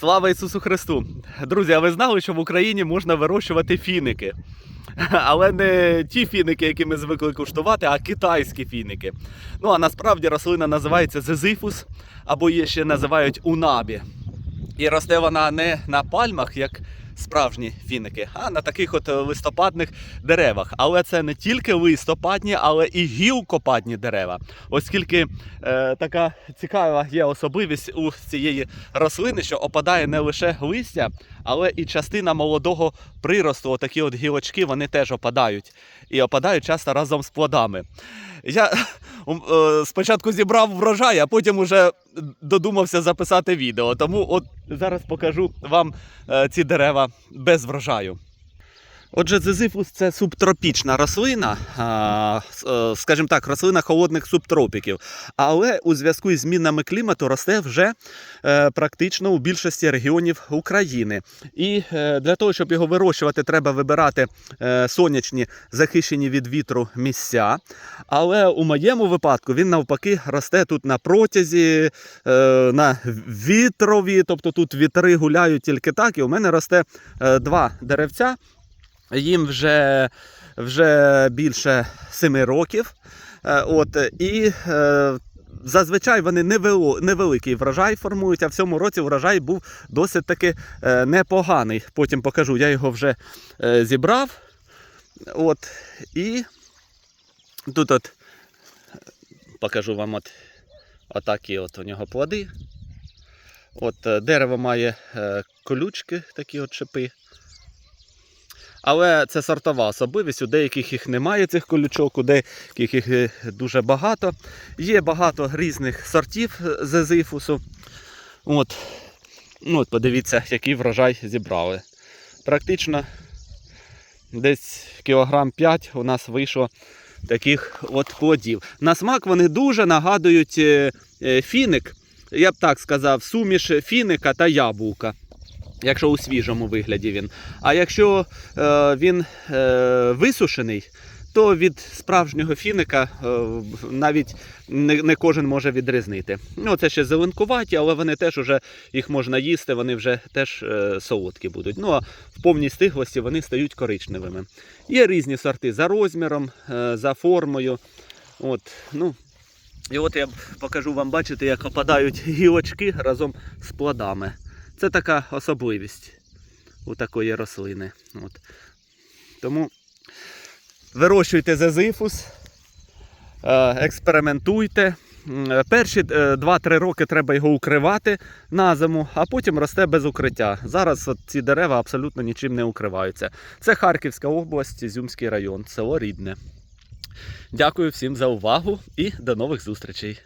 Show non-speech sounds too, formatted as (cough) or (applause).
Слава Ісусу Христу! Друзі, а ви знали, що в Україні можна вирощувати фіники? (laughs) Але не ті фіники, які ми звикли куштувати, а китайські фіники. Ну а насправді рослина називається зезифус, або її ще називають унабі. І росте вона не на пальмах, як справжні фіники, а на таких от листопадних деревах. Але це не тільки листопадні, але і гілкопадні дерева. Оскільки е, така цікава є особливість у цієї рослини, що опадає не лише листя, але і частина молодого приросту. Отакі от гілочки вони теж опадають. І опадають часто разом з плодами. Я (laughs) е, спочатку зібрав врожай, а потім уже додумався записати відео. Тому от зараз покажу вам е, ці дерева без врожаю. Отже, зизифус це субтропічна рослина, е, скажімо так, рослина холодних субтропіків. Але у зв'язку із змінами клімату росте вже е, практично у більшості регіонів України. І е, для того, щоб його вирощувати, треба вибирати сонячні, захищені від вітру місця. Але у моєму випадку він навпаки росте тут на протязі, на вітрові, тобто тут вітри гуляють тільки так. І у мене росте два деревця. Їм вже, вже більше семи років. Е, От, і е, зазвичай вони невеликий врожай формують, а в цьому році врожай був досить таки е, непоганий. Потім покажу, я його вже зібрав. От, і тут от покажу вам от, отакі от у нього плоди. От дерево має колючки, такі от шипи. Але це сортова особливість. У деяких їх немає, цих колючок, у деяких їх е, дуже багато. Є багато різних сортів е, зезифусу. От. Ну, от подивіться, який врожай зібрали. Практично десь кілограм 5 у нас вийшло таких от плодів. На смак вони дуже нагадують е, фіник, я б так сказав, суміш фіника та яблука. Якщо у свіжому вигляді він. А якщо е, він е, висушений, то від справжнього фіника е, навіть не, не кожен може відрізнити. Ну, це ще зеленкуваті, але вони теж уже їх можна їсти, вони вже теж е, солодкі будуть. Ну а в повній стиглості вони стають коричневими. Є різні сорти за розміром, е, за формою. От, ну, і от я покажу вам, бачите, як опадають гілочки разом з плодами. Це така особливість у такої рослини. От. Тому вирощуйте зезифус, е, експериментуйте. Е, Перші е, 2-3 роки треба його укривати на зиму, а потім росте без укриття. Зараз от ці дерева абсолютно нічим не укриваються. Це Харківська область, Ізюмський район, село Рідне. Дякую всім за увагу і до нових зустрічей.